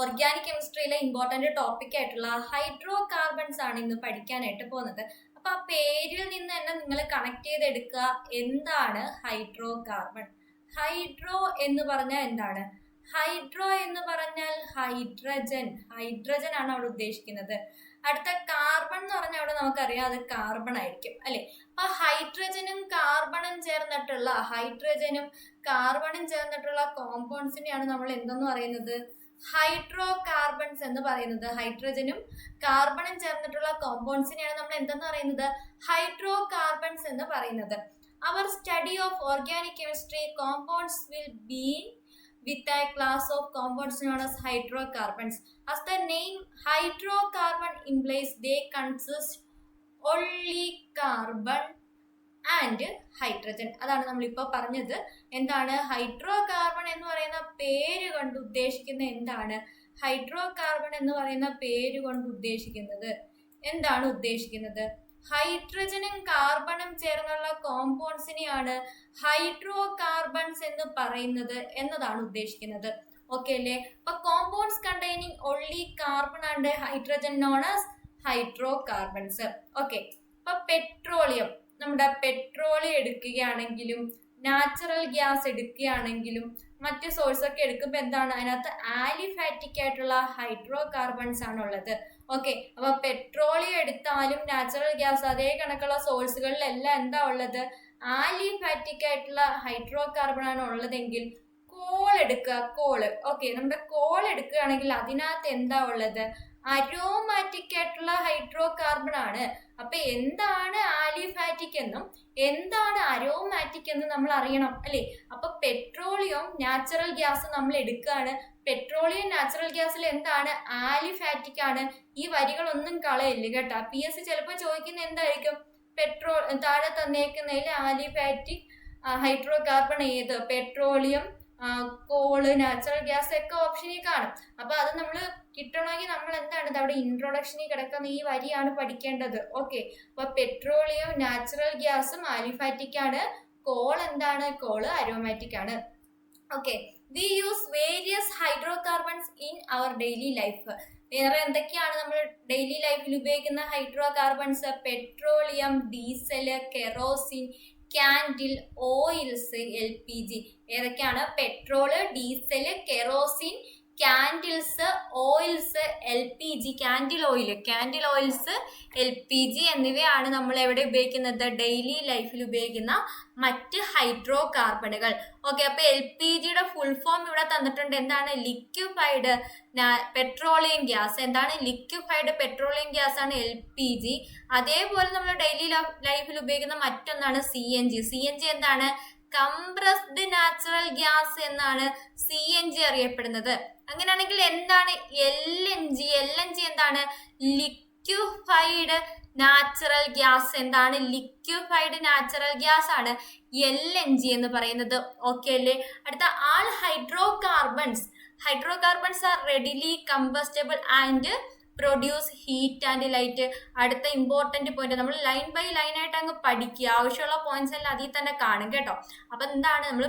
Organic കെമിസ്ട്രിയിലെ important topic ആയിട്ടുള്ള hydrocarbons ആണ് ഇന്ന് പഠിക്കാനായിട്ട് പോകുന്നത്. അപ്പൊ ആ പേരിൽ നിന്ന് തന്നെ നിങ്ങൾ കണക്ട് ചെയ്തെടുക്കുക എന്താണ് ഹൈഡ്രോ കാർബൺ ഹൈഡ്രോ എന്ന് പറഞ്ഞാൽ എന്താണ്? ഹൈഡ്രോ എന്ന് പറഞ്ഞാൽ ഹൈഡ്രജൻ ഹൈഡ്രജൻ ആണ് അവിടെ ഉദ്ദേശിക്കുന്നത്. അടുത്ത കാർബൺ എന്ന് പറഞ്ഞാൽ അവിടെ നമുക്കറിയാം അത് കാർബൺ ആയിരിക്കും അല്ലെ? അപ്പൊ ഹൈഡ്രജനും കാർബണും ചേർന്നിട്ടുള്ള ഹൈഡ്രജനും കാർബണും ചേർന്നിട്ടുള്ള കോമ്പൗണ്ട്സിനെയാണ് നമ്മൾ എന്തെന്ന് പറയുന്നത്? ഹൈഡ്രോ കാർബൺസ് എന്ന് പറയുന്നത്. ഹൈഡ്രജനും കാർബണും ചേർന്നിട്ടുള്ള കോമ്പൗണ്ട്സിനെയാണ് നമ്മൾ എന്തെന്ന് പറയുന്നത്? ഹൈഡ്രോ കാർബൺസ് എന്ന് പറയുന്നത്. Our study of organic chemistry compounds will be with a class of compounds known as hydrocarbons. As the name hydrocarbon implies, they consist only carbon and hydrogen അതാണ് നമ്മളിപ്പോൾ പറഞ്ഞത്. എന്താണ്? ഹൈഡ്രോ കാർബൺ എന്ന് പറയുന്ന പേര് കൊണ്ട് ഉദ്ദേശിക്കുന്ന എന്താണ്? ഹൈഡ്രോ കാർബൺ എന്ന് പറയുന്ന പേര് കൊണ്ട് ഉദ്ദേശിക്കുന്നത്. എന്താണ് ഉദ്ദേശിക്കുന്നത്? ഹൈഡ്രജനും കാർബണും ചേർന്നുള്ള കോമ്പൗണ്ട്സിനെയാണ് ഹൈഡ്രോ കാർബൺസ് എന്ന് പറയുന്നത് എന്നതാണ് ഉദ്ദേശിക്കുന്നത്. ഓക്കെ അല്ലേ? അപ്പൊ compounds containing only carbon and hydrogen known as hydrocarbons okay അപ്പൊ പെട്രോളിയം നമ്മുടെ പെട്രോൾ എടുക്കുകയാണെങ്കിലും നാച്ചുറൽ ഗ്യാസ് എടുക്കുകയാണെങ്കിലും മറ്റ് സോഴ്സ് ഒക്കെ എടുക്കുമ്പോൾ എന്താണ്? അതിനകത്ത് ആലിഫാറ്റിക് ആയിട്ടുള്ള ഹൈഡ്രോ കാർബൺസ് ആണ് ഉള്ളത്. ഓക്കെ അപ്പൊ പെട്രോളിയം എടുത്താലും നാച്ചുറൽ ഗ്യാസ് അതേ കണക്കുള്ള സോഴ്സുകളിലെല്ലാം എന്താ ഉള്ളത്? ആലിഫാറ്റിക് ആയിട്ടുള്ള ഹൈഡ്രോ കാർബൺ ആണ് ഉള്ളതെങ്കിൽ കോൾ എടുക്കുക കോൾ ഓക്കെ നമ്മുടെ കോൾ എടുക്കുകയാണെങ്കിൽ അതിനകത്ത് എന്താ ഉള്ളത്? അരോമാറ്റിക് ആയിട്ടുള്ള ഹൈഡ്രോ കാർബൺ ആണ് അപ്പൊ എന്താണ് ആലിഫാറ്റിക് എന്നും എന്താണ് അരോമാറ്റിക് എന്നും നമ്മൾ അറിയണം അല്ലെ? അപ്പൊ പെട്രോളിയം നാച്ചുറൽ ഗ്യാസ് നമ്മൾ എടുക്കുകയാണ്. പെട്രോളിയം നാച്ചുറൽ ഗ്യാസിൽ എന്താണ് ആലിഫാറ്റിക് ആണ്. ഈ വരികളൊന്നും കളയില്ല കേട്ടോ. പി എസ് സി ചിലപ്പോൾ ചോദിക്കുന്ന എന്തായിരിക്കും? പെട്രോൾ താഴെ തന്നേക്കുന്നതിൽ ആലിഫാറ്റിക് ഹൈഡ്രോ കാർബൺ ഏത്? പെട്രോളിയം കോൾ നാച്ചുറൽ ഗ്യാസ് ഒക്കെ ഓപ്ഷനിൽ കാണും. അപ്പൊ അത് നമ്മൾ കിട്ടണമെങ്കിൽ നമ്മൾ എന്താണ് അവിടെ ഇൻട്രൊഡക്ഷനിൽ കിടക്കുന്ന ഈ വരിയാണ് പഠിക്കേണ്ടത്. ഓക്കെ അപ്പൊ പെട്രോളിയം നാച്ചുറൽ ഗ്യാസും ആലിഫാറ്റിക് ആണ്. കോൾ എന്താണ്? കോൾ അരോമാറ്റിക് ആണ്. Okay we use various hydrocarbons in our daily life വേറെ എന്തൊക്കെയാണ് നമ്മൾ ഡെയിലി ലൈഫിൽ ഉപയോഗിക്കുന്ന hydrocarbons petroleum diesel kerosene candle oils L P G ഏതൊക്കെയാണ്? Petrol diesel kerosene candles oils L P G candle oil candle oils L P G എന്നിവയാണ് നമ്മൾ എവിടെ ഉപയോഗിക്കുന്നത്? ഡെയിലി ലൈഫിൽ ഉപയോഗിക്കുന്ന മറ്റ് ഹൈഡ്രോ കാർബണുകൾ ഓക്കെ അപ്പൊ എൽ പി ജിയുടെ ഫുൾ ഫോം ഇവിടെ തന്നിട്ടുണ്ട്. എന്താണ്? ലിക്വിഫൈഡ് പെട്രോളിയം ഗ്യാസ് എന്താണ്? ലിക്വിഫൈഡ് പെട്രോളിയം ഗ്യാസ് ആണ് എൽ പി ജി അതേപോലെ നമ്മൾ ഡെയിലി ലൈഫിൽ ഉപയോഗിക്കുന്ന മറ്റൊന്നാണ് C N G C N G എന്താണ്? കംപ്രസ്ഡ് നാച്ചുറൽ ഗ്യാസ് എന്നാണ് സി എൻ ജി അറിയപ്പെടുന്നത്. അങ്ങനെയാണെങ്കിൽ എന്താണ് L N G L N G എന്താണ്? ലിക്വിഫൈഡ് നാച്ചുറൽ ഗ്യാസ് എന്താണ്? ലിക്വിഫൈഡ് നാച്ചുറൽ ഗ്യാസ് ആണ് എൽ എൻ ജി എന്ന് പറയുന്നത്. ഓക്കെ അല്ലേ? അടുത്ത ആൾ hydrocarbons hydrocarbons are readily combustible and produce heat and light അടുത്ത ഇമ്പോർട്ടന്റ് പോയിന്റ് നമ്മൾ ലൈൻ ബൈ ലൈൻ ആയിട്ട് അങ്ങ് പഠിക്കുക. ആവശ്യമുള്ള പോയിന്റ്സ് എല്ലാം അതിൽ തന്നെ കാണും കേട്ടോ. അപ്പൊ എന്താണ് നമ്മൾ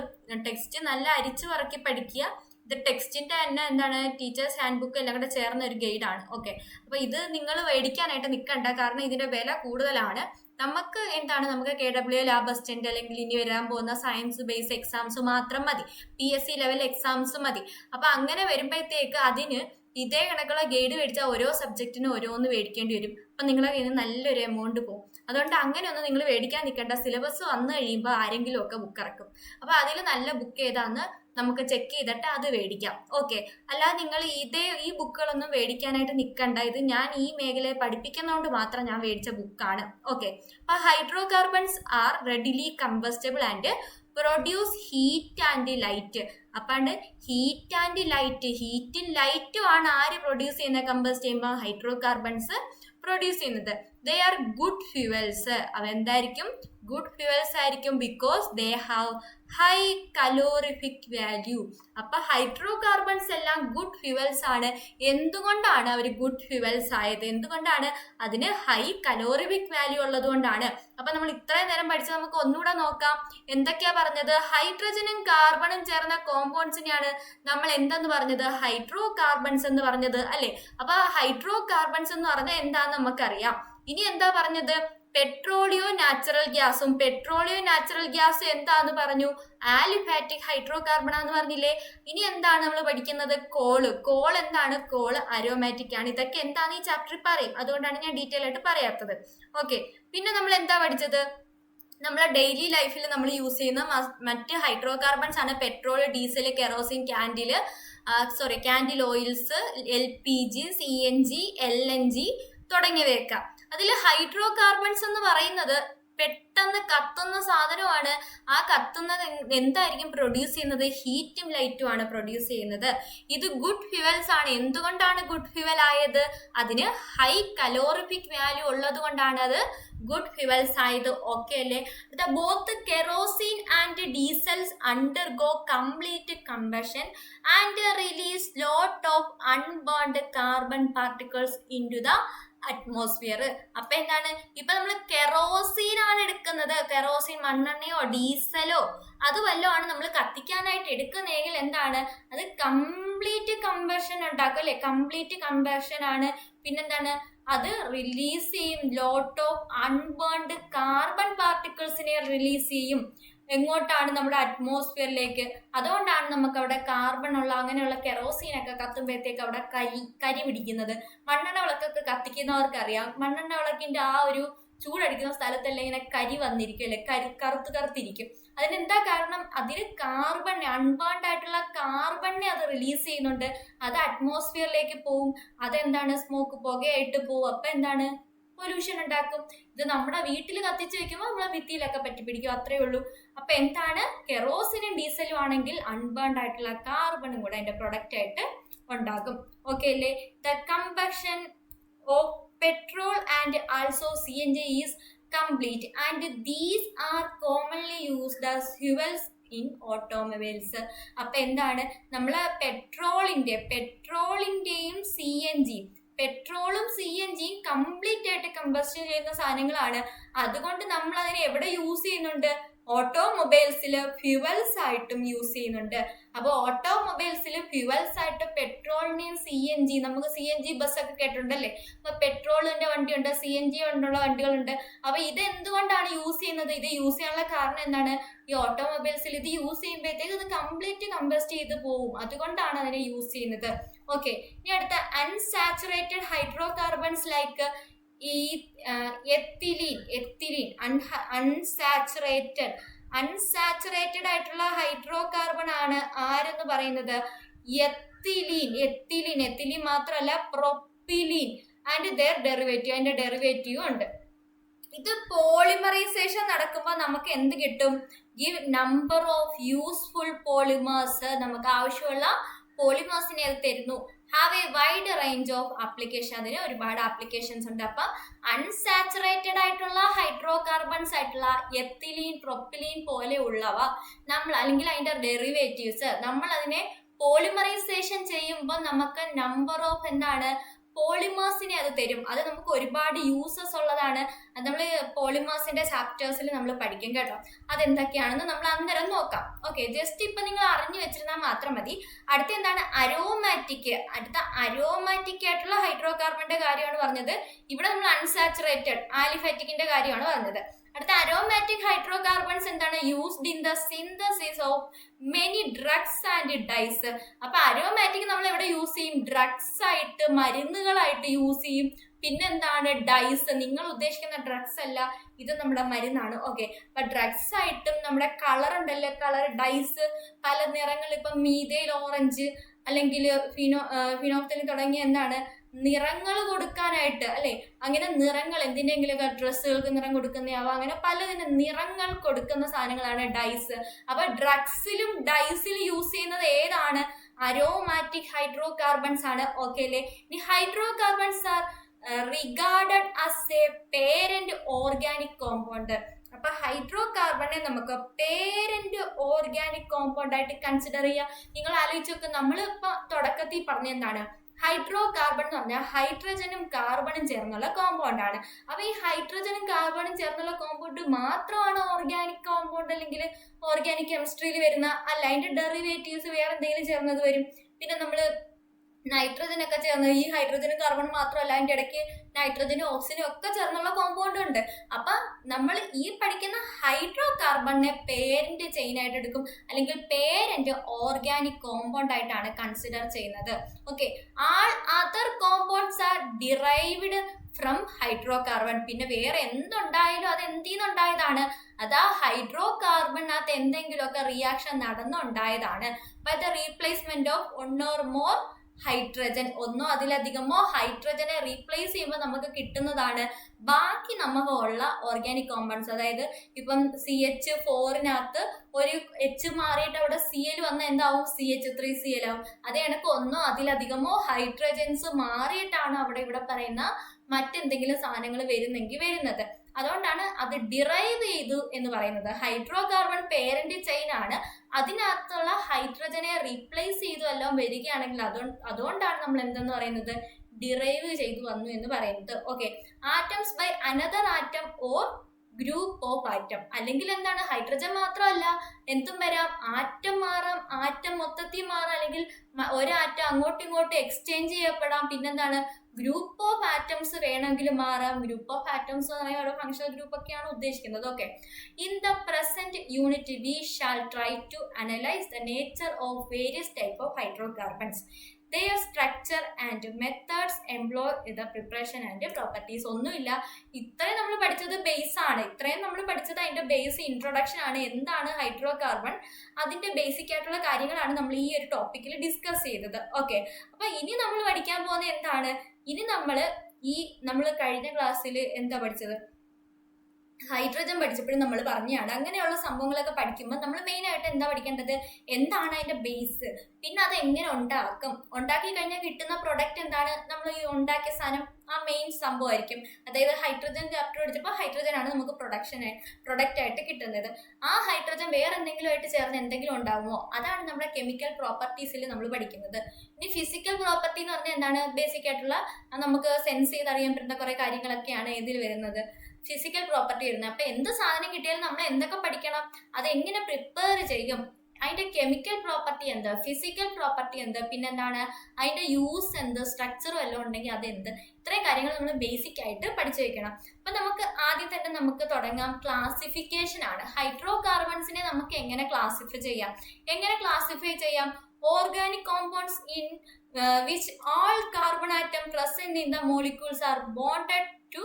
ടെക്സ്റ്റ് നല്ല അരിച്ചു പറക്കി പഠിക്കുക. ഇത് ടെക്സ്റ്റിന്റെ തന്നെ എന്താണ് ടീച്ചേഴ്സ് ഹാൻഡ് ബുക്ക് എല്ലാം കൂടെ ചേർന്ന ഒരു ഗൈഡ് ആണ്. ഓക്കെ അപ്പൊ ഇത് നിങ്ങൾ മേടിക്കാനായിട്ട് നിൽക്കണ്ട കാരണം ഇതിന്റെ വില കൂടുതലാണ്. നമുക്ക് എന്താണ് നമുക്ക് കെ ഡബ്ല്യു ലാബ് അസിസ്റ്റന്റ് അല്ലെങ്കിൽ ഇനി വരാൻ പോകുന്ന സയൻസ് ബേസ് എക്സാംസ് മാത്രം മതി. P S C level exams മതി. അപ്പൊ അങ്ങനെ വരുമ്പോഴത്തേക്ക് അതിന് ഇതേ കണക്കുള്ള ഗൈഡ് മേടിച്ചാൽ ഓരോ സബ്ജക്റ്റിന് ഓരോന്ന് മേടിക്കേണ്ടി വരും. അപ്പം നിങ്ങളെ കയ്യിൽ നിന്ന് നല്ലൊരു എമൗണ്ട് പോകും അതുകൊണ്ട് അങ്ങനെയൊന്നും നിങ്ങൾ മേടിക്കാൻ നിൽക്കേണ്ട. സിലബസ് വന്നു കഴിയുമ്പോൾ ആരെങ്കിലും ഒക്കെ ബുക്ക് ഇറക്കും. അപ്പോൾ അതിൽ നല്ല ബുക്ക് ഏതാന്ന് നമുക്ക് ചെക്ക് ചെയ്തിട്ട് അത് മേടിക്കാം. ഓക്കെ അല്ലാതെ നിങ്ങൾ ഇതേ ഈ ബുക്കുകളൊന്നും മേടിക്കാനായിട്ട് നിൽക്കണ്ട ഇത് ഞാൻ ഈ മേഖലയെ പഠിപ്പിക്കുന്നതുകൊണ്ട് മാത്രം ഞാൻ മേടിച്ച ബുക്കാണ് ഓക്കെ അപ്പോൾ hydrocarbons are readily combustible and produce heat and light അപ്പാണ്ട് heat and light ഹീറ്റും ലൈറ്റും ആണ് ആര് പ്രൊഡ്യൂസ് ചെയ്യുന്ന കമ്പസ്റ്റ് ചെയ്യുമ്പോൾ ഹൈഡ്രോ കാർബൺസ് പ്രൊഡ്യൂസ് ചെയ്യുന്നത്. ദേ ആർ ഗുഡ് ഫ്യൂവൽസ് അവ എന്തായിരിക്കും ഗുഡ് ഫ്യൂവൽസ് ആയിരിക്കും because they have high calorific value അപ്പൊ ഹൈഡ്രോ കാർബൺസ് എല്ലാം ഗുഡ് ഫ്യൂവൽസ് ആണ്. എന്തുകൊണ്ടാണ് അവർ ഗുഡ് ഫ്യൂവൽസ് ആയത്? എന്തുകൊണ്ടാണ് അതിന് ഹൈ കലോറിഫിക് വാല്യൂ ഉള്ളത് കൊണ്ടാണ്? അപ്പൊ നമ്മൾ ഇത്രയും നേരം പഠിച്ചത് നമുക്ക് ഒന്നുകൂടെ നോക്കാം. എന്തൊക്കെയാ പറഞ്ഞത്? ഹൈഡ്രജനും കാർബണും ചേർന്ന കോമ്പൗണ്ട്സിനെയാണ് നമ്മൾ എന്തെന്ന് പറഞ്ഞത്? ഹൈഡ്രോ കാർബൺസ് എന്ന് പറഞ്ഞത് അല്ലെ? അപ്പൊ ഹൈഡ്രോ കാർബൺസ് എന്ന് പറഞ്ഞാൽ എന്താന്ന് നമുക്കറിയാം. ഇനി എന്താ പറഞ്ഞത്? പെട്രോളിയോ നാച്ചുറൽ ഗ്യാസും. പെട്രോളിയോ നാച്ചുറൽ ഗ്യാസ് എന്താന്ന് പറഞ്ഞു? ആലിഫാറ്റിക് ഹൈഡ്രോ കാർബൺ എന്ന് പറഞ്ഞില്ലേ? ഇനി എന്താണ് നമ്മൾ പഠിക്കുന്നത്? കോൾ. കോൾ എന്താണ്? കോൾ അരോമാറ്റിക് ആണ്. ഇതൊക്കെ എന്താന്ന് ഈ ചാപ്റ്ററിൽ പറയും. അതുകൊണ്ടാണ് ഞാൻ ഡീറ്റെയിൽ ആയിട്ട് പറയാത്തത്. ഓക്കെ പിന്നെ നമ്മൾ എന്താ പഠിച്ചത്? നമ്മളെ ഡെയിലി ലൈഫിൽ നമ്മൾ യൂസ് ചെയ്യുന്ന മറ്റ് ഹൈഡ്രോ കാർബൺസ് ആണ് petrol diesel kerosene candle sorry candle oils L P G C N G L N G തുടങ്ങിയവയൊക്കെ. അതിൽ ഹൈഡ്രോ കാർബൺസ് എന്ന് പറയുന്നത് പെട്ടെന്ന് കത്തുന്ന സാധനമാണ്. ആ കത്തുന്നത് എന്തായിരിക്കും പ്രൊഡ്യൂസ് ചെയ്യുന്നത്? ഹീറ്റും ലൈറ്റും ആണ് പ്രൊഡ്യൂസ് ചെയ്യുന്നത്. ഇത് ഗുഡ് ഫ്യുവൽസ് ആണ്. എന്തുകൊണ്ടാണ് ഗുഡ് ഫ്യുവൽ ആയത്? അതിന് ഹൈ കലോറിഫിക് വാല്യൂ ഉള്ളത് കൊണ്ടാണ് അത് ഗുഡ് ഫ്യുവൽസ് ആയത്. ഓക്കെ അല്ലേ? The both kerosene and diesels undergo complete combustion and release lot of unburned carbon particles into the atmosphere അപ്പൊ എന്താണ്? ഇപ്പൊ നമ്മൾ കെറോസീൻ ആണ് എടുക്കുന്നത്. കെറോസീൻ മണ്ണെണ്ണയോ ഡീസലോ അത് വല്ലതും ആണ് നമ്മൾ കത്തിക്കാനായിട്ട് എടുക്കുന്നതെങ്കിൽ എന്താണ്? അത് കംപ്ലീറ്റ് കമ്പഷൻ ഉണ്ടാക്കും അല്ലെ? കംപ്ലീറ്റ് കമ്പഷൻ ആണ്. പിന്നെന്താണ്? അത് റിലീസ് ചെയ്യും. ലോട്ട് ഓഫ് അൺബേൺഡ് കാർബൺ പാർട്ടിക്കിൾസിനെ റിലീസ് ചെയ്യും. എങ്ങോട്ടാണ് നമ്മുടെ അറ്റ്മോസ്ഫിയറിലേക്ക് അതുകൊണ്ടാണ് നമുക്ക് അവിടെ കാർബൺ ഉള്ള അങ്ങനെയുള്ള കെറോസീനൊക്കെ കത്തുമ്പോഴത്തേക്ക് അവിടെ കരി കരി പിടിക്കുന്നത്. മണ്ണെണ്ണ വിളക്കൊക്കെ കത്തിക്കുന്നവർക്ക് അറിയാം മണ്ണെണ്ണ വിളക്കിന്റെ ആ ഒരു ചൂടടിക്കുന്ന സ്ഥലത്തെല്ലാം ഇങ്ങനെ കരി വന്നിരിക്കും അല്ലെ കരി കറുത്ത് കറുത്തിരിക്കും. അതിനെന്താ കാരണം? അതിന് കാർബൺ അൺബേൺഡ് ആയിട്ടുള്ള കാർബണിനെ അത് റിലീസ് ചെയ്യുന്നുണ്ട്. അത് അറ്റ്മോസ്ഫിയറിലേക്ക് പോവും. അതെന്താണ്? സ്മോക്ക് പുകയായിട്ട് പോവും. അപ്പൊ എന്താണ് പൊല്യൂഷൻ ഉണ്ടാക്കും. ഇത് നമ്മുടെ വീട്ടിൽ കത്തിച്ച് വെക്കുമ്പോൾ നമ്മളെ ഭിത്തിയിലൊക്കെ പറ്റി പിടിക്കും അത്രേ ഉള്ളൂ. അപ്പൊ എന്താണ്? കെറോസിനും ഡീസലും ആണെങ്കിൽ അൺബേൺഡ് ആയിട്ടുള്ള കാർബണും കൂടെ അതിന്റെ പ്രൊഡക്റ്റ് ആയിട്ട് ഉണ്ടാകും ഓക്കെ അല്ലേ? The combustion of petrol and also C N G is complete and these are commonly used as fuels in automobiles അപ്പൊ എന്താണ്? നമ്മൾ പെട്രോളിന്റെ പെട്രോളിന്റെയും സി എൻ ജി പെട്രോളും സി എൻ ജിയും കംപ്ലീറ്റ് ആയിട്ട് കമ്പസ്റ്റൻ ചെയ്യുന്ന സാധനങ്ങളാണ്. അതുകൊണ്ട് നമ്മൾ അതിനെ എവിടെ യൂസ് ചെയ്യുന്നുണ്ട്? ഓട്ടോമൊബൈൽസിൽ ഫ്യുവൽസ് ആയിട്ടും യൂസ് ചെയ്യുന്നുണ്ട്. അപ്പോൾ ഓട്ടോമൊബൈൽസിൽ ഫ്യുവൽസ് ആയിട്ട് പെട്രോളിനെയും സി എൻ ജി നമുക്ക് സി എൻ ജി ബസ് ഒക്കെ കേട്ടിട്ടുണ്ടല്ലേ? അപ്പോൾ പെട്രോളിന്റെ വണ്ടിയുണ്ട് സി എൻ ജി കൊണ്ടുള്ള വണ്ടികളുണ്ട്. അപ്പോൾ ഇത് എന്തുകൊണ്ടാണ് യൂസ് ചെയ്യുന്നത്? ഇത് യൂസ് ചെയ്യാനുള്ള കാരണം എന്താണ്? ഈ ഓട്ടോമൊബൈൽസിൽ ഇത് യൂസ് ചെയ്യുമ്പോഴത്തേക്ക് ഇത് കംപ്ലീറ്റ് കമ്പസ്റ്റ് ചെയ്ത് പോവും. അതുകൊണ്ടാണ് അതിനെ യൂസ് ചെയ്യുന്നത്. ഓക്കെ ഇനി അടുത്ത അൺസാച്ചുറേറ്റഡ് ഹൈഡ്രോ കാർബൺസ് ലൈക്ക് ഈ എത്തിലീൻ എത്തിലീൻ അൺസാച്ചുറേറ്റഡ് അൺസാച്ചുറേറ്റഡ് ആയിട്ടുള്ള ഹൈഡ്രോ കാർബൺ ആണ് ആരെന്ന് പറയുന്നത്? എത്തിലീൻ എത്തിലീൻ എത്തിലീൻ മാത്രമല്ല പ്രൊപ്പിലീൻ ആൻഡ് ദർ ഡെറിവേറ്റീവ് അതിന്റെ ഡെറിവേറ്റീവും ഉണ്ട്. ഇത് പോളിമറൈസേഷൻ നടക്കുമ്പോൾ നമുക്ക് എന്ത് കിട്ടും? Give number of useful polymers നമുക്ക് ആവശ്യമുള്ള പോളിമേഴ്സിനെ അത് തരുന്നു. Have a wide range of application അതിന് ഒരുപാട് ആപ്ലിക്കേഷൻസ് ഉണ്ട്. അപ്പം അൺസാച്ചുറേറ്റഡ് ആയിട്ടുള്ള ഹൈഡ്രോ കാർബൺസ് ആയിട്ടുള്ള എത്തിലീൻ പ്രൊപ്പിലീൻ പോലെയുള്ളവ നമ്മൾ അല്ലെങ്കിൽ അതിന്റെ ഡെറിവേറ്റീവ്സ് നമ്മൾ അതിനെ പോളിമറൈസേഷൻ ചെയ്യുമ്പോൾ നമുക്ക് നമ്പർ ഓഫ് എന്താണ്? പോളിമേഴ്സിനെ അത് തരും. അത് നമുക്ക് ഒരുപാട് യൂസസ് ഉള്ളതാണ്. നമ്മൾ പോളിമേഴ്സിന്റെ ചാപ്റ്റേഴ്സിൽ നമ്മൾ പഠിക്കും കേട്ടോ. അതെന്തൊക്കെയാണെന്ന് നമ്മൾ അന്നേരം നോക്കാം. ഓക്കെ ജസ്റ്റ് ഇപ്പൊ നിങ്ങൾ അറിഞ്ഞു വെച്ചിരുന്നാൽ മാത്രം മതി. അടുത്ത എന്താണ്? അരോമാറ്റിക് അടുത്ത അരോമാറ്റിക് ആയിട്ടുള്ള ഹൈഡ്രോ കാർബണിന്റെ കാര്യമാണ് പറഞ്ഞത്. ഇവിടെ നമ്മൾ അൺസാച്ചുറേറ്റഡ് ആലിഫാറ്റിക്കിന്റെ കാര്യമാണ് പറഞ്ഞത്. അടുത്ത അരോമാറ്റിക് ഹൈഡ്രോ കാർബൺസ് എന്താണ്? Used in the synthesis of many drugs and dyes അപ്പൊ അരോമാറ്റിക് നമ്മൾ എവിടെ യൂസ് ചെയ്യും? ഡ്രഗ്സ് ആയിട്ട് മരുന്നുകളായിട്ട് യൂസ് ചെയ്യും. പിന്നെന്താണ്? ഡൈസ് നിങ്ങൾ ഉദ്ദേശിക്കുന്ന ഡ്രഗ്സ് അല്ല ഇത് നമ്മുടെ മരുന്നാണ്. ഓക്കെ അപ്പൊ ഡ്രഗ്സ് ആയിട്ടും നമ്മുടെ കളർ ഉണ്ടല്ലോ കളർ ഡൈസ് പല നിറങ്ങൾ ഇപ്പം മീതയിൽ ഓറഞ്ച് അല്ലെങ്കിൽ ഫിനോ ഫിനോഫ്തലിൻ തുടങ്ങിയ എന്താണ്? നിറങ്ങൾ കൊടുക്കാനായിട്ട് അല്ലെ? അങ്ങനെ നിറങ്ങൾ എന്തിന്റെങ്കിലുമൊക്കെ ഡ്രസ്സുകൾക്ക് നിറം കൊടുക്കുന്നതാവാം അങ്ങനെ പലതിനും നിറങ്ങൾ കൊടുക്കുന്ന സാധനങ്ങളാണ് ഡൈസ് അപ്പൊ ഡ്രഗ്സിലും ഡൈസിൽ യൂസ് ചെയ്യുന്നത് ഏതാണ്? അരോമാറ്റിക് ഹൈഡ്രോ കാർബൺസ് ആണ്. ഓക്കെ അല്ലേ? ഇനി hydrocarbons are regarded as a parent organic compound അപ്പൊ ഹൈഡ്രോ കാർബണെ നമുക്ക് പേരന്റ് ഓർഗാനിക് കോമ്പൗണ്ട് ആയിട്ട് കൺസിഡർ ചെയ്യാം. നിങ്ങൾ ആലോചിച്ച് നമ്മൾ ഇപ്പൊ തുടക്കത്തിൽ പറഞ്ഞ എന്താണ്? ഹൈഡ്രോ കാർബൺ എന്ന് പറഞ്ഞാൽ ഹൈഡ്രജനും കാർബണും ചേർന്നുള്ള കോമ്പൗണ്ട് ആണ്. അപ്പൊ ഈ ഹൈഡ്രജനും കാർബണും ചേർന്നുള്ള കോമ്പൗണ്ട് മാത്രമാണ് ഓർഗാനിക് കോമ്പൗണ്ട് അല്ലെങ്കിൽ ഓർഗാനിക് കെമിസ്ട്രിയിൽ വരുന്ന? അല്ല അതിന്റെ ഡെറിവേറ്റീവ്സ് വേറെ എന്തെങ്കിലും ചേർന്നത് വരും. പിന്നെ നമ്മൾ നൈട്രജൻ ഒക്കെ ചേർന്ന് ഈ ഹൈഡ്രജനും കാർബണും മാത്രമല്ല അതിന്റെ ഇടയ്ക്ക് നൈട്രജനും ഓക്സിജനും ഒക്കെ ചേർന്നുള്ള കോമ്പൗണ്ട് ഉണ്ട്. അപ്പൊ നമ്മൾ ഈ പഠിക്കുന്ന ഹൈഡ്രോ കാർബണിനെ പേരന്റ് ചെയിൻ ആയിട്ട് എടുക്കും അല്ലെങ്കിൽ പേരന്റ് ഓർഗാനിക് കോമ്പൗണ്ട് ആയിട്ടാണ് കൺസിഡർ ചെയ്യുന്നത്. Okay all other compounds are derived from hydrocarbon പിന്നെ വേറെ എന്തുണ്ടായാലും അത് എന്തിന്നുണ്ടായതാണ് അത് ആ ഹൈഡ്രോ കാർബണിനകത്ത് എന്തെങ്കിലുമൊക്കെ reaction നടന്നുണ്ടായതാണ്. By the replacement of one or more hydrogen ഒന്നോ അതിലധികമോ ഹൈഡ്രജനെ റീപ്ലേസ് ചെയ്യുമ്പോൾ നമുക്ക് കിട്ടുന്നതാണ്. ബാക്കി നമുക്ക് ഉള്ള ഓർഗാനിക് കോമ്പൗണ്ട്സ് അതായത് ഇപ്പം സി എച്ച് ഫോറിനകത്ത് ഒരു എച്ച് മാറിയിട്ട് അവിടെ സി എൽ വന്ന എന്താവും? C H three C L ആവും. അതേ കണക്ക് ഒന്നോ അതിലധികമോ ഹൈഡ്രജൻസ് മാറിയിട്ടാണ് അവിടെ ഇവിടെ പറയുന്ന മറ്റെന്തെങ്കിലും സാധനങ്ങൾ വരുന്നെങ്കിൽ വരുന്നത്. അതുകൊണ്ടാണ് അത് ഡിറൈവ് ചെയ്തു എന്ന് പറയുന്നത്. ഹൈഡ്രോ കാർബൺ പേരന്റ് ചെയിൻ ആണ്. അതിനകത്തുള്ള ഹൈഡ്രജനെ റീപ്ലേസ് ചെയ്തു എല്ലാം വരികയാണെങ്കിൽ അതുകൊണ്ട് അതുകൊണ്ടാണ് നമ്മൾ എന്തെന്ന് പറയുന്നത്? ഡിറൈവ് ചെയ്തു വന്നു എന്ന് പറയുന്നത്. Okay atoms by another atom or group of atom അല്ലെങ്കിൽ എന്താണ്? ഹൈഡ്രജൻ മാത്രമല്ല. എന്തും വരാം. ആറ്റം മാറാം. ആറ്റം മൊത്തത്തിൽ മാറാം. അല്ലെങ്കിൽ ഒരാറ്റം അങ്ങോട്ടും ഇങ്ങോട്ടും എക്സ്ചേഞ്ച് ചെയ്യപ്പെടാം. പിന്നെന്താണ്? ഗ്രൂപ്പ് ഓഫ് ആറ്റംസ് വേണമെങ്കിൽ മാറാം. ഗ്രൂപ്പ് ഓഫ് ആറ്റംസ് എന്ന് പറയുമ്പോൾ ഓരോ ഫങ്ഷണൽ ഗ്രൂപ്പ് ഒക്കെയാണ് ഉദ്ദേശിക്കുന്നത്. Okay in the present unit we shall try to analyse the nature of various type of hydrocarbons their structure and methods employ the preparation and properties ഒന്നുമില്ല. ഇത്രയും നമ്മൾ പഠിച്ചത് base ആണ്. ഇത്രയും നമ്മൾ പഠിച്ചത് അതിന്റെ ബേസ് ഇൻട്രൊഡക്ഷൻ ആണ്. എന്താണ് ഹൈഡ്രോ കാർബൺ അതിന്റെ ബേസിക് ആയിട്ടുള്ള കാര്യങ്ങളാണ് നമ്മൾ ഈ ഒരു ടോപ്പിക്കിൽ ഡിസ്കസ് ചെയ്തത്. ഓക്കെ അപ്പൊ ഇനി നമ്മൾ പഠിക്കാൻ പോകുന്ന എന്താണ്? ഇനി നമ്മൾ ഈ നമ്മൾ കഴിഞ്ഞ ക്ലാസ്സിൽ എന്താ പഠിച്ചത്? ഹൈഡ്രജൻ പഠിച്ചപ്പോഴും നമ്മൾ പറഞ്ഞാണ്. അങ്ങനെയുള്ള സംഭവങ്ങളൊക്കെ പഠിക്കുമ്പോൾ നമ്മൾ മെയിനായിട്ട് എന്താ പഠിക്കേണ്ടത്? എന്താണ് അതിന്റെ ബേസ് പിന്നെ അത് എങ്ങനെ ഉണ്ടാക്കും? ഉണ്ടാക്കി കഴിഞ്ഞാൽ കിട്ടുന്ന പ്രൊഡക്റ്റ് എന്താണ്? നമ്മൾ ഈ ഉണ്ടാക്കിയ സാധനം ആ മെയിൻ സംഭവമായിരിക്കും. അതായത് ഹൈഡ്രജൻ ചാപ്റ്റർ പഠിച്ചപ്പോൾ ഹൈഡ്രജൻ ആണ് നമുക്ക് പ്രൊഡക്ഷൻ പ്രൊഡക്റ്റ് ആയിട്ട് കിട്ടുന്നത്. ആ ഹൈഡ്രജൻ വേറെ എന്തെങ്കിലും ആയിട്ട് ചേർന്ന് എന്തെങ്കിലും ഉണ്ടാകുമോ അതാണ് നമ്മുടെ കെമിക്കൽ പ്രോപ്പർട്ടീസിൽ നമ്മൾ പഠിക്കുന്നത്. ഇനി ഫിസിക്കൽ പ്രോപ്പർട്ടി എന്ന് പറഞ്ഞാൽ എന്താണ്? ബേസിക് ആയിട്ടുള്ള നമുക്ക് സെൻസ് ചെയ്ത് അറിയാൻ പറ്റുന്ന കുറെ കാര്യങ്ങളൊക്കെയാണ് ഇതിൽ വരുന്നത്. ഫിസിക്കൽ പ്രോപ്പർട്ടി വരുന്നത് അപ്പൊ എന്ത് സാധനം കിട്ടിയാലും നമ്മൾ എന്തൊക്കെ പഠിക്കണം? അത് എങ്ങനെ പ്രിപ്പയർ ചെയ്യും? അതിന്റെ കെമിക്കൽ പ്രോപ്പർട്ടി എന്ത്? ഫിസിക്കൽ പ്രോപ്പർട്ടി എന്ത്? പിന്നെന്താണ്? അതിന്റെ യൂസ് എന്ത്? സ്ട്രക്ചറും എല്ലാം ഉണ്ടെങ്കിൽ അത് എന്ത് ഇത്രയും കാര്യങ്ങൾ നമ്മൾ ബേസിക് ആയിട്ട് പഠിച്ചു വെക്കണം. അപ്പൊ നമുക്ക് ആദ്യം തന്നെ നമുക്ക് തുടങ്ങാം. ക്ലാസിഫിക്കേഷൻ ആണ്. ഹൈഡ്രോ കാർബൺസിനെ നമുക്ക് എങ്ങനെ ക്ലാസിഫൈ ചെയ്യാം? എങ്ങനെ ക്ലാസിഫൈ ചെയ്യാം? Organic compounds in which all carbon atom present in the molecules are bonded to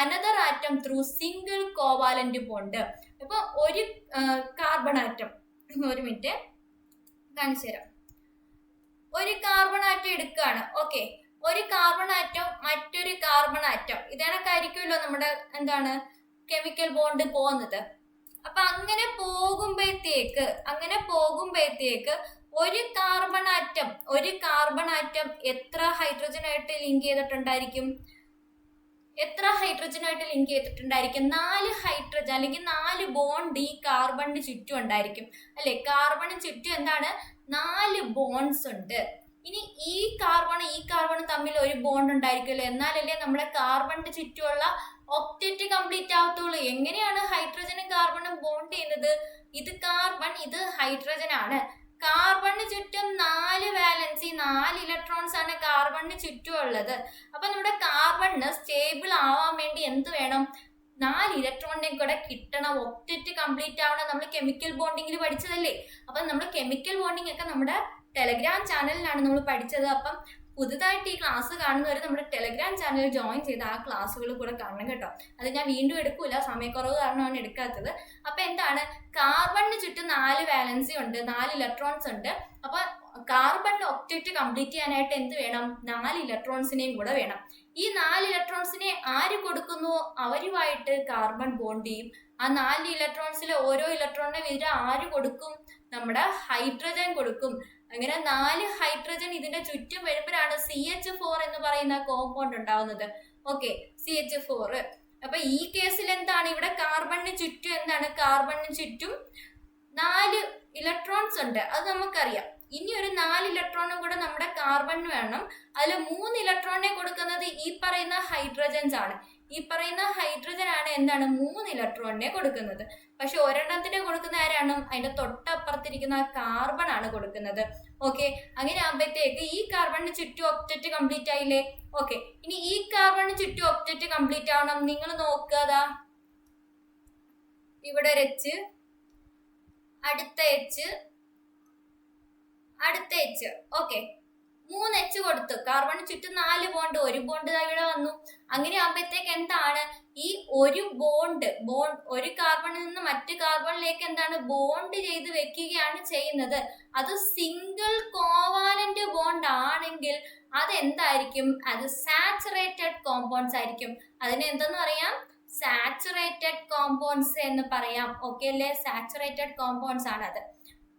another atom through single covalent bond അപ്പൊ ഒരു കാർബൺ ആറ്റം ഒരു മിനിറ്റ് കാണിച്ചു തരാം. ഒരു കാർബൺ ആറ്റം എടുക്കുകയാണ്. ഓക്കെ ഒരു കാർബൺ ആറ്റം മറ്റൊരു കാർബൺ ആറ്റം ഇതേണക്കായിരിക്കുമല്ലോ നമ്മുടെ എന്താണ് കെമിക്കൽ ബോണ്ട് പോകുന്നത്. അപ്പൊ അങ്ങനെ പോകുമ്പോഴത്തേക്ക് അങ്ങനെ പോകുമ്പോഴത്തേക്ക് ഒരു കാർബൺ ആറ്റം ഒരു കാർബൺ ആറ്റം എത്ര ഹൈഡ്രജനായിട്ട് ലിങ്ക് ചെയ്തിട്ടുണ്ടായിരിക്കും? എത്ര ഹൈഡ്രജനായിട്ട് ലിങ്ക് ചെയ്തിട്ടുണ്ടായിരിക്കും? നാല് ഹൈഡ്രജൻ അല്ലെങ്കിൽ നാല് ബോണ്ട് ഈ കാർബണിന് ചുറ്റും ഉണ്ടായിരിക്കും. അല്ലെ? കാർബണിന് ചുറ്റും എന്താണ്? നാല് ബോൺസ് ഉണ്ട്. ഇനി ഈ കാർബൺ ഈ കാർബൺ തമ്മിൽ ഒരു ബോണ്ട് ഉണ്ടായിരിക്കുമല്ലോ. എന്നാലല്ലേ നമ്മുടെ കാർബണിന്റെ ചുറ്റുമുള്ള ഒപ്റ്റേറ്റ് കംപ്ലീറ്റ് ആവത്തുള്ളൂ. എങ്ങനെയാണ് ഹൈഡ്രജനും കാർബണും ബോണ്ട് ചെയ്യുന്നത്? ഇത് കാർബൺ ഇത് ഹൈഡ്രജൻ ആണ്. കാർബണിന് ചുറ്റും നാല് വാലൻസി നാല് ഇലക്ട്രോൺസ് ആണ് കാർബണിന് ചുറ്റും ഉള്ളത് അപ്പൊ നമ്മുടെ കാർബണിന് സ്റ്റേബിൾ ആവാൻ വേണ്ടി എന്ത് വേണം? നാല് ഇലക്ട്രോണിനെ കൂടെ കിട്ടണം. ഒപ്റ്റിറ്റ് കംപ്ലീറ്റ് ആവണം. നമ്മൾ കെമിക്കൽ ബോണ്ടിങ്ങിൽ പഠിച്ചതല്ലേ? അപ്പൊ നമ്മൾ കെമിക്കൽ ബോണ്ടിങ് ഒക്കെ നമ്മുടെ ടെലഗ്രാം ചാനലിലാണ് നമ്മൾ പഠിച്ചത്. അപ്പം പുതുതായിട്ട് ഈ ക്ലാസ് കാണുന്നവർ നമ്മുടെ ടെലഗ്രാം ചാനൽ ജോയിൻ ചെയ്ത് ആ ക്ലാസ്സുകൾ കൂടെ കാണണം കേട്ടോ. അത് ഞാൻ വീണ്ടും എടുക്കൂല സമയക്കുറവ് കാരണമാണ് എടുക്കാത്തത്. അപ്പൊ എന്താണ്? കാർബണിന് ചുറ്റും നാല് വാലൻസി ഉണ്ട് നാല് ഇലക്ട്രോൺസ് ഉണ്ട്. അപ്പൊ കാർബണിന്റെ ഒക്ടേറ്റ് കംപ്ലീറ്റ് ചെയ്യാനായിട്ട് എന്ത് വേണം? നാല് ഇലക്ട്രോൺസിനെയും കൂടെ വേണം. ഈ നാല് ഇലക്ട്രോൺസിനെ ആര് കൊടുക്കുന്നുവോ അവരുമായിട്ട് കാർബൺ ബോണ്ട് ചെയ്യും. ആ നാല് ഇലക്ട്രോൺസിലെ ഓരോ ഇലക്ട്രോണിനെ എതിരെ ആര് കൊടുക്കും? നമ്മുടെ ഹൈഡ്രജൻ കൊടുക്കും. അങ്ങനെ നാല് ഹൈഡ്രജൻ ഇതിന്റെ ചുറ്റും വരുമ്പോഴാണ് സി എച്ച് ഫോർ എന്ന് പറയുന്ന കോമ്പൗണ്ട് ഉണ്ടാവുന്നത്. ഓക്കെ സി എച്ച് ഫോർ അപ്പൊ ഈ കേസിൽ എന്താണ്? ഇവിടെ കാർബണിന് ചുറ്റും എന്താണ്? കാർബണിന് ചുറ്റും നാല് ഇലക്ട്രോൺസ് ഉണ്ട്. അത് നമുക്കറിയാം. ഇനി ഒരു നാല് ഇലക്ട്രോണും കൂടെ നമ്മുടെ കാർബണിന് വേണം. അതിൽ മൂന്ന് ഇലക്ട്രോണിനെ കൊടുക്കുന്നത് ഈ പറയുന്ന ഹൈഡ്രജൻസ് ആണ്. ഈ പറയുന്ന ഹൈഡ്രജൻ ആണ് എന്താണ്? മൂന്ന് ഇലക്ട്രോണിനെ കൊടുക്കുന്നത്. പക്ഷെ ഒരെണ്ണത്തിന് കൊടുക്കുന്ന ആരാണ്? അതിന്റെ തൊട്ടപ്പുറത്തിരിക്കുന്ന കാർബൺ ആണ് കൊടുക്കുന്നത്. ഓക്കെ അങ്ങനെ ആകുമ്പോഴത്തേക്ക് ഈ കാർബണിന് ചുറ്റും ഒക്റ്ററ്റ് കംപ്ലീറ്റ് ആയില്ലേ? ഓക്കെ ഇനി ഈ കാർബണിന് ചുറ്റും ഒക്റ്ററ്റ് കംപ്ലീറ്റ് ആവണം. നിങ്ങൾ നോക്കുക ഇവിടെ ഒരു എച്ച് അടുത്ത എച്ച് അടുത്ത എച്ച് ഓക്കെ മൂന്ന് എച്ച് കൊടുത്തു. കാർബൺ ചുറ്റും നാല് ബോണ്ട് ഒരു ബോണ്ട് ഇവിടെ വന്നു. അങ്ങനെ ആകുമ്പോഴത്തേക്ക് എന്താണ്? ഈ ഒരു ബോണ്ട് ബോണ്ട് ഒരു കാർബണിൽ നിന്ന് മറ്റു കാർബണിലേക്ക് എന്താണ്? ബോണ്ട് ചെയ്ത് വെക്കുകയാണ് ചെയ്യുന്നത്. അത് സിംഗിൾ കോവാലന്റ് ബോണ്ട് ആണെങ്കിൽ അത് എന്തായിരിക്കും അത് സാച്ചുറേറ്റഡ് കോമ്പൗണ്ട്സ് ആയിരിക്കും. അതിന് എന്തെന്ന് പറയാം? സാച്ചുറേറ്റഡ് കോമ്പൗണ്ട്സ് എന്ന് പറയാം. ഓക്കെ അല്ലേ? സാച്ചുറേറ്റഡ് കോമ്പൗണ്ട്സ് ആണ് അത്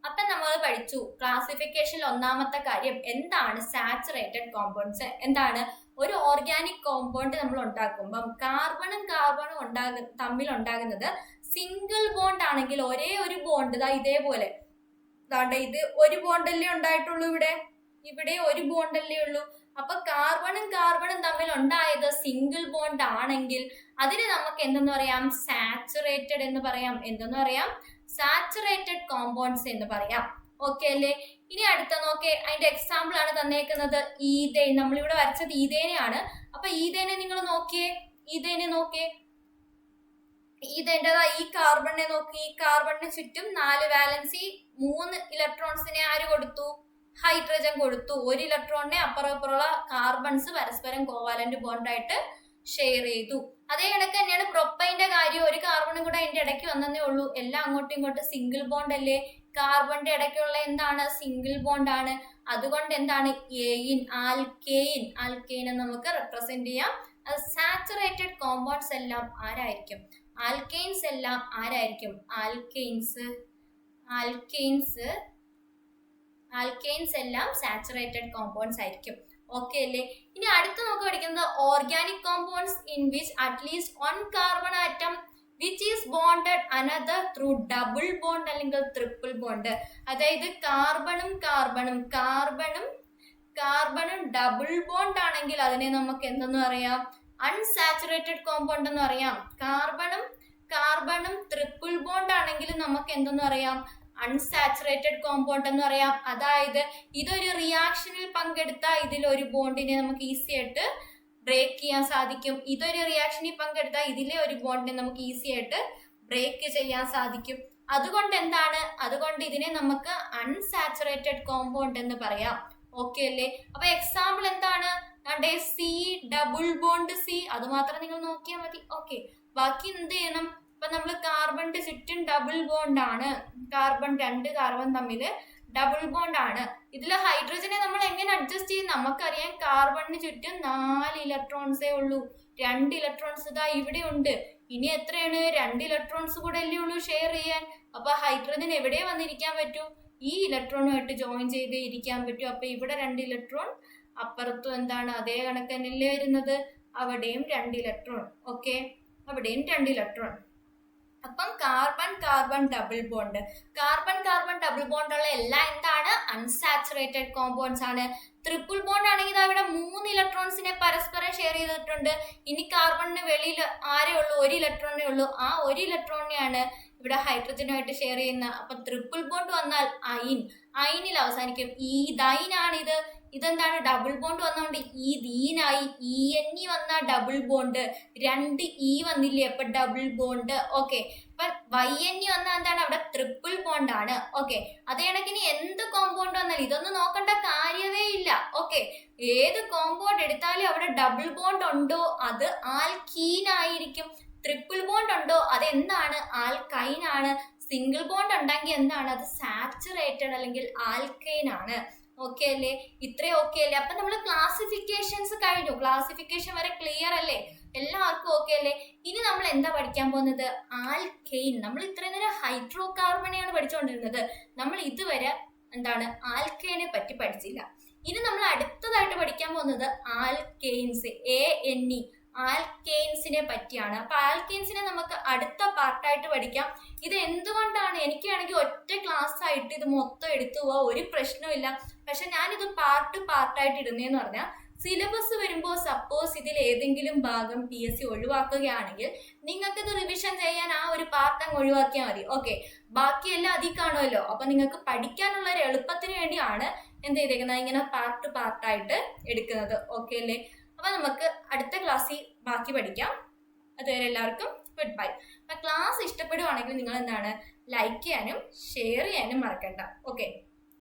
അപ്പൊ നമ്മൾ പഠിച്ചു. ക്ലാസിഫിക്കേഷനിൽ ഒന്നാമത്തെ കാര്യം എന്താണ് സാച്ചുറേറ്റഡ് കോമ്പൗണ്ട്സ് എന്താണ്? ഒരു ഓർഗാനിക് കോമ്പൗണ്ട് നമ്മൾ ഉണ്ടാക്കുമ്പം കാർബണും കാർബണും ഉണ്ടാകുന്ന തമ്മിൽ ഉണ്ടാകുന്നത് സിംഗിൾ ബോണ്ട് ആണെങ്കിൽ ഒരേ ഒരു ബോണ്ട് ഇതാ ഇതേപോലെ. ഇതാണ്ട് ഇത് ഒരു ബോണ്ടല്ലേ ഉണ്ടായിട്ടുള്ളൂ ഇവിടെ? ഇവിടെ ഒരു ബോണ്ടല്ലേ ഉള്ളൂ. അപ്പൊ കാർബണും കാർബണും തമ്മിൽ ഉണ്ടായത് സിംഗിൾ ബോണ്ട് ആണെങ്കിൽ അതിന് നമുക്ക് എന്തെന്ന് പറയാം? സാച്ചുറേറ്റഡ് എന്ന് പറയാം. എന്തെന്ന് പറയാം? സാച്ചുറേറ്റഡ് കോമ്പൗണ്ട്സ് എന്ന് പറയാം. ഓക്കെ അല്ലേ? ഇനി അടുത്ത നോക്കേ അതിന്റെ എക്സാമ്പിൾ ആണ് തന്നേക്കുന്നത് ഈതേൻ നമ്മളിവിടെ വരച്ചത് ഈതേനെയാണ് അപ്പൊ ഈതേനെ നിങ്ങൾ നോക്കിയേ ഈതേനെ നോക്കിയേ. ഈതേന്റെതാ ഈ കാർബണിനെ നോക്കി. ഈ കാർബണിന് ചുറ്റും നാല് വാലൻസി മൂന്ന് ഇലക്ട്രോൺസിനെ ആര് കൊടുത്തു? ഹൈഡ്രജൻ കൊടുത്തു. ഒരു ഇലക്ട്രോണിനെ അപ്പുറം അപ്പുറമുള്ള കാർബൺസ് പരസ്പരം കോവാലന്റ് ബോണ്ടായിട്ട് ഷെയർ ചെയ്തു. അതേ കണക്ക് തന്നെയാണ് പ്രൊപ്പൈന്റെ കാര്യം. ഒരു കാർബണും കൂടെ അതിന്റെ ഇടയ്ക്ക് വന്നതേ ഉള്ളൂ. എല്ലാം അങ്ങോട്ടും ഇങ്ങോട്ടും സിംഗിൾ ബോണ്ട് അല്ലേ? കാർബണിന്റെ ഇടയ്ക്കുള്ള എന്താണ്? സിംഗിൾ ബോണ്ട് ആണ്. അതുകൊണ്ട് എന്താണ്? എയിൻ ആൽക്കെയിൻ ആൽക്കെയിനെ നമുക്ക് റെപ്രസെന്റ് ചെയ്യാം. അത് സാച്ചുറേറ്റഡ് കോമ്പൗണ്ട്സ് എല്ലാം ആരായിരിക്കും? ആൽക്കെയിൻസ് എല്ലാം ആരായിരിക്കും? ആൽക്കെയിൻസ് ആൽക്കെയിൻസ് ആൽക്കെയിൻസ് എല്ലാം സാച്ചുറേറ്റഡ് കോമ്പൗണ്ട്സ് ആയിരിക്കും. ഓക്കെ അല്ലേ? ഇനി അടുത്ത് നമുക്ക് പഠിക്കുന്നത് organic compounds in which at least one carbon atom which is bonded another through double bond അല്ലെങ്കിൽ ട്രിപ്പിൾ ബോണ്ട് അതായത് കാർബണും കാർബണും കാർബണും കാർബണും ഡബിൾ ബോണ്ട് ആണെങ്കിൽ അതിനെ നമുക്ക് എന്തെന്ന് പറയാം? അൺസാച്ചുറേറ്റഡ് കോമ്പൗണ്ട് എന്ന് പറയാം. കാർബണും കാർബണും ട്രിപ്പിൾ ബോണ്ട് ആണെങ്കിൽ നമുക്ക് എന്തെന്ന് പറയാം? അൺസാച്ചുറേറ്റഡ് കോമ്പൗണ്ട് എന്ന് പറയാം. അതായത് ഇതൊരു റിയാക്ഷനിൽ പങ്കെടുത്ത ഇതിൽ ഒരു ബോണ്ടിനെ നമുക്ക് ഈസി ആയിട്ട് ബ്രേക്ക് ചെയ്യാൻ സാധിക്കും. ഇതൊരു റിയാക്ഷനിൽ പങ്കെടുത്ത ഇതിലെ ഒരു ബോണ്ടിനെ നമുക്ക് ഈസി ആയിട്ട് ബ്രേക്ക് ചെയ്യാൻ സാധിക്കും. അതുകൊണ്ട് എന്താണ്? അതുകൊണ്ട് ഇതിനെ നമുക്ക് അൺസാച്ചുറേറ്റഡ് കോമ്പൗണ്ട് എന്ന് പറയാം. ഓക്കെ അല്ലേ? അപ്പൊ എക്സാമ്പിൾ എന്താണ്? കണ്ടേ സി ഡബിൾ ബോണ്ട് സി അത് മാത്രം നിങ്ങൾ നോക്കിയാൽ മതി. ഓക്കെ ബാക്കി എന്ത് ചെയ്യണം? ഇപ്പൊ നമ്മൾ കാർബണിന്റെ ചുറ്റും ഡബിൾ ബോണ്ട് ആണ്. കാർബൺ രണ്ട് കാർബൺ തമ്മിൽ ഡബിൾ ബോണ്ട് ആണ്. ഇതിൽ ഹൈഡ്രജനെ നമ്മൾ എങ്ങനെ അഡ്ജസ്റ്റ് ചെയ്യും? നമുക്കറിയാം കാർബണിന് ചുറ്റും നാല് ഇലക്ട്രോൺസേ ഉള്ളൂ. രണ്ട് ഇലക്ട്രോൺസ് ഇതാ ഇവിടെ ഉണ്ട്. ഇനി എത്രയാണ്? രണ്ട് ഇലക്ട്രോൺസ് കൂടെ അല്ലേ ഉള്ളൂ ഷെയർ ചെയ്യാൻ. അപ്പൊ ഹൈഡ്രജൻ എവിടെ വന്നിരിക്കാൻ പറ്റൂ? ഈ ഇലക്ട്രോണുമായിട്ട് ജോയിൻ ചെയ്ത് ഇരിക്കാൻ പറ്റും. അപ്പൊ ഇവിടെ രണ്ട് ഇലക്ട്രോൺ അപ്പുറത്തും എന്താണ്? അതേ കണക്ക് തന്നെയല്ലേ വരുന്നത്. അവിടെയും രണ്ട് ഇലക്ട്രോൺ ഓക്കെ അവിടെയും രണ്ട് ഇലക്ട്രോൺ അപ്പം carbon carbon double bond carbon carbon double bond ഉള്ള എല്ലാം എന്താണ്? അൺസാച്ചുറേറ്റഡ് കോമ്പൗണ്ട്സ് ആണ്. ട്രിപ്പിൾ ബോണ്ട് ആണെങ്കിൽ അവിടെ മൂന്ന് ഇലക്ട്രോൺസിനെ പരസ്പരം ഷെയർ ചെയ്തിട്ടുണ്ട്. ഇനി കാർബണിന് വെളിയിൽ ആരേ ഉള്ളൂ? ഒരു ഇലക്ട്രോണേ ഉള്ളൂ. ആ ഒരു ഇലക്ട്രോണിനെയാണ് ഇവിടെ ഹൈഡ്രജനുമായിട്ട് ഷെയർ ചെയ്യുന്ന അപ്പൊ ട്രിപ്പിൾ ബോണ്ട് വന്നാൽ അയിൻ. അയിനിൽ അവസാനിക്കും. ഈ ദൈനാണിത് ഇതെന്താണ്? ഡബിൾ ബോണ്ട് വന്നതുകൊണ്ട് ഈ ദീനായി ഇ എൻ ഇ വന്ന ഡബിൾ ബോണ്ട് രണ്ട് ഇ വന്നില്ലേ അപ്പൊ ഡബിൾ ബോണ്ട് ഓക്കെ അപ്പൊ വൈ എൻ ഇ വന്ന എന്താണ്? അവിടെ ട്രിപ്പിൾ ബോണ്ട് ആണ്. ഓക്കെ അതേ കണക്കിന് എന്ത് കോമ്പൗണ്ട് വന്നാലും ഇതൊന്നും നോക്കേണ്ട കാര്യമേ ഇല്ല. ഓക്കെ ഏത് കോമ്പൗണ്ട് എടുത്താലും അവിടെ ഡബിൾ ബോണ്ട് ഉണ്ടോ? അത് ആൽക്കീൻ ആയിരിക്കും. ട്രിപ്പിൾ ബോണ്ട് ഉണ്ടോ? അത് എന്താണ് ആൽക്കൈൻ ആണ്. സിംഗിൾ ബോണ്ട് ഉണ്ടെങ്കിൽ എന്താണ്? അത് സാച്ചുറേറ്റഡ് അല്ലെങ്കിൽ ആൽക്കൈൻ ആണ്. ഓക്കെ അല്ലേ? ഇത്രയും ഓക്കെ അല്ലേ? അപ്പൊ നമ്മൾ ക്ലാസിഫിക്കേഷൻസ് കഴിഞ്ഞു. ക്ലാസിഫിക്കേഷൻ വരെ ക്ലിയർ അല്ലേ? എല്ലാവർക്കും ഓക്കെ അല്ലേ? ഇനി നമ്മൾ എന്താ പഠിക്കാൻ പോകുന്നത്? ആൽക്കെയിൻ നമ്മൾ ഇത്രയും നേരം ഹൈഡ്രോ കാർബണെയാണ് പഠിച്ചുകൊണ്ടിരുന്നത് നമ്മൾ ഇതുവരെ എന്താണ്? ആൽക്കെയിനെ പറ്റി പഠിച്ചില്ല. ഇനി നമ്മൾ അടുത്തതായിട്ട് പഠിക്കാൻ പോകുന്നത് ആൽക്കെയിൻസ് എ എൻ ഇ ആൽക്കെയിൻസിനെ പറ്റിയാണ്. അപ്പൊ ആൽക്കെയിൻസിനെ നമുക്ക് അടുത്ത പാർട്ടായിട്ട് പഠിക്കാം. ഇത് എന്തുകൊണ്ടാണ്? എനിക്കാണെങ്കിൽ ഒറ്റ ക്ലാസ് ആയിട്ട് ഇത് മൊത്തം എടുത്തു പോവാ ഒരു പ്രശ്നമില്ല പക്ഷെ ഞാനിത് പാർട്ട് പാർട്ടായിട്ട് ഇടുന്നതെന്ന് പറഞ്ഞാൽ സിലബസ് വരുമ്പോൾ സപ്പോസ് ഇതിൽ ഏതെങ്കിലും ഭാഗം പി എസ് സി ഒഴിവാക്കുകയാണെങ്കിൽ നിങ്ങൾക്ക് ഇത് റിവിഷൻ ചെയ്യാൻ ആ ഒരു പാർട്ട് അങ്ങ് ഒഴിവാക്കിയാൽ മതി. ഓക്കെ ബാക്കിയെല്ലാം അതിൽ കാണുമല്ലോ. അപ്പൊ നിങ്ങൾക്ക് പഠിക്കാനുള്ള ഒരു എളുപ്പത്തിന് വേണ്ടിയാണ് എന്ത് ചെയ്തേക്കുന്നത്? ഇങ്ങനെ പാർട്ട് പാർട്ടായിട്ട് എടുക്കുന്നത്. ഓക്കെ അല്ലേ? അപ്പൊ നമുക്ക് അടുത്ത ക്ലാസ്സിൽ ബാക്കി പഠിക്കാം. അതുവരെ എല്ലാവർക്കും ഗുഡ് ബൈ അപ്പൊ ക്ലാസ് ഇഷ്ടപ്പെടുവാണെങ്കിൽ നിങ്ങൾ എന്താണ്? ലൈക്ക് ചെയ്യാനും ഷെയർ ചെയ്യാനും മറക്കണ്ട. ഓക്കെ